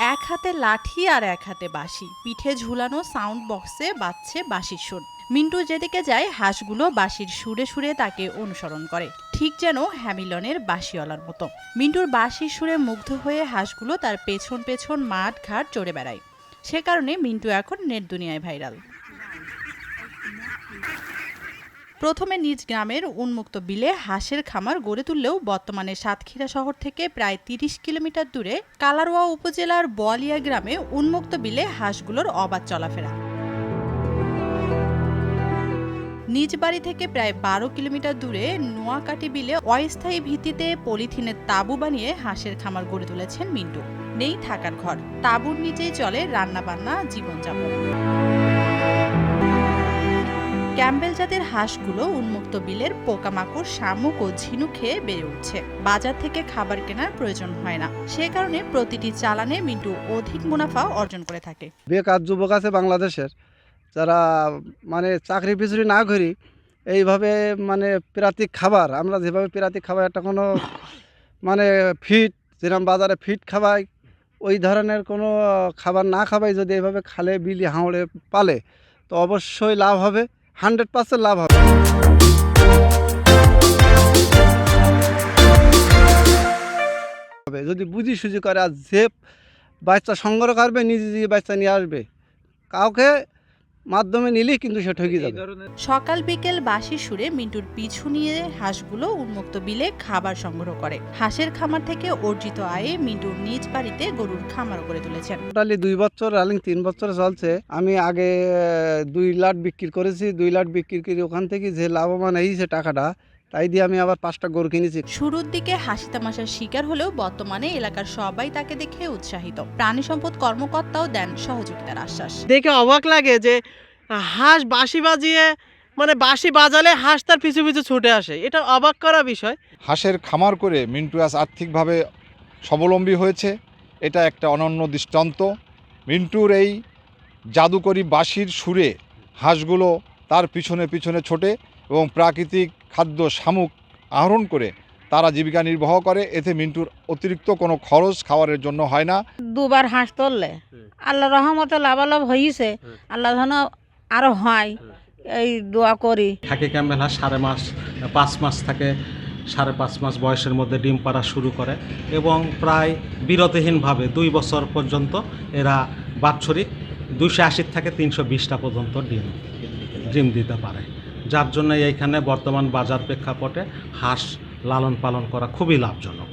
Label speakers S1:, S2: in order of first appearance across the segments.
S1: এক হাতে লাঠি আর এক হাতে বাঁশি। পিঠে ঝুলানো সাউন্ড বক্সে বাজছে বাঁশির সুর। মিন্টু যেদিকে যায়, হাঁসগুলো বাঁশির সুরে সুরে তাকে অনুসরণ করে। ঠিক যেন হ্যামিলনের বাঁশিওয়ালার মতো। মিন্টুর বাঁশির সুরে মুগ্ধ হয়ে হাঁসগুলো তার পেছন পেছন মাঠ ঘাট চড়ে বেড়ায়। সে কারণে মিন্টু এখন নেট দুনিয়ায় ভাইরাল প্রথমে নিজ গ্রামের উন্মুক্ত বিলে হাঁসের খামার গড়ে তুললেও বর্তমানে সাতক্ষীরা শহর থেকে প্রায় তিরিশ কিলোমিটার দূরে কালারোয়া উপজেলার বোয়ালিয়া গ্রামে উন্মুক্ত বিলে হাঁসগুলোর অবাধ চলাফেরা। নিজ বাড়ি থেকে প্রায় বারো কিলোমিটার দূরে নোয়াকাটি বিলে অস্থায়ী ভিত্তিতে পলিথিনের তাঁবু বানিয়ে হাঁসের খামার গড়ে তুলেছেন মিন্টু। নেই থাকার ঘর, তাঁবুর নিচেই চলে রান্নাবান্না, জীবনযাপন। ক্যাম্বেল জাতের হাঁসগুলো উন্মুক্ত বিলের পোকামাকড়, শামুক ও ঝিনুক খেয়ে বেড়ে উঠছে। বাজার থেকে খাবার কেনার প্রয়োজন হয় না। সে কারণে প্রতিটি চালানে মিন্টু অধিক মুনাফা অর্জন করে থাকে।
S2: বেকার যুবক আছে বাংলাদেশের। যারা মানে চাকরি পিছুরি না করি এইভাবে মানে প্রাতিক খাবার, আমরা যেভাবে প্রাতিক খাবার, একটা কোনো মানে ফিট যেরকম বাজারে ফিট খাওয়াই, ওই ধরনের কোনো খাবার না খাওয়াই, যদি এইভাবে খালে, বিলি হাওড়ে পালে, তো অবশ্যই লাভ হবে। হান্ড্রেড পার্সেন্ট লাভ হবে। যদি বুঝি সুঝি করে, আর যে বাচ্চা সংগ্রহ করবে, নিজে নিজে বাচ্চা নিয়ে আসবে, কাউকে মাধ্যমে নিলেই কিন্তু সে ঠকে যাবে।
S1: সকাল বিকেল বাসি সুরে মিন্টুর পিছু নিয়ে হাঁসগুলো উন্মুক্ত বিলে খাবার সংগ্রহ করে। হাঁসের খামার থেকে অর্জিত আয়ে মিন্টুর নিজ বাড়িতে গরুর খামার করে তুলেছেন।
S2: টোটালি দুই বছর রালিং তিন বছর চলছে। আমি আগে দুই লাট বিক্রি করেছি। দুই লাট বিক্রি করে ওখান থেকে যে লাভবান হয়েছে টাকাটা তাই দিয়ে আমি আবার পাঁচটা গরু কিনেছি।
S1: শুরুর দিকে হাসি তামাশার শিকার হলেও বর্তমানে এলাকার সবাই তাকে দেখে উৎসাহিত। প্রাণী সম্পদ কর্মকর্তাও দেন সহযোগিতার আশ্বাস।
S3: দেখে অবাক লাগে যে হাঁস বাঁশি বাজিয়ে মানে বাঁশি বাজালে হাঁস তার পিছু পিছু ছুটে আসে। এটা অবাক করা বিষয়।
S4: হাঁসের খামার করে মিন্টু হাঁস আর্থিকভাবে স্বাবলম্বী হয়েছে। এটা একটা অনন্য দৃষ্টান্ত। মিন্টুর এই জাদুকরি বাঁশির সুরে হাঁসগুলো তার পিছনে পিছনে ছোটে এবং প্রাকৃতিক খাদ্য শামুক আহরণ করে তারা জীবিকা নির্বাহ করে। এতে মিন্টুর অতিরিক্ত কোনো খরচ খাবারের জন্য হয় না।
S5: দুবার হাঁস তুললে আল্লাহ রহমতে লাভালাভ হয়েছে আল্লাহ যেন আরও হয় এই দোয়া করি।
S6: থাকে ক্যাম্বেল হাঁস সাড়ে মাস পাঁচ মাস থাকে সাড়ে পাঁচ মাস বয়সের মধ্যে ডিম পাড়া শুরু করে এবং প্রায় বিরতিহীনভাবে দুই বছর পর্যন্ত এরা বাৎসরিক দুইশো আশির থেকে তিনশো বিশটা পর্যন্ত ডিম ডিম দিতে পারে। যার জন্য এইখানে বর্তমান বাজার প্রেক্ষাপটে হাঁস লালন পালন করা খুবই লাভজনক।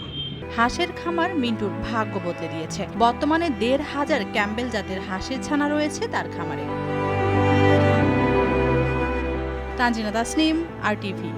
S1: হাঁসের খামার মিন্টুর ভাগ্য বদলে দিয়েছে। বর্তমানে দেড় হাজার ক্যাম্বেল জাতের হাঁসের ছানা রয়েছে তার খামারে। Tanjina Tasnim, R TV.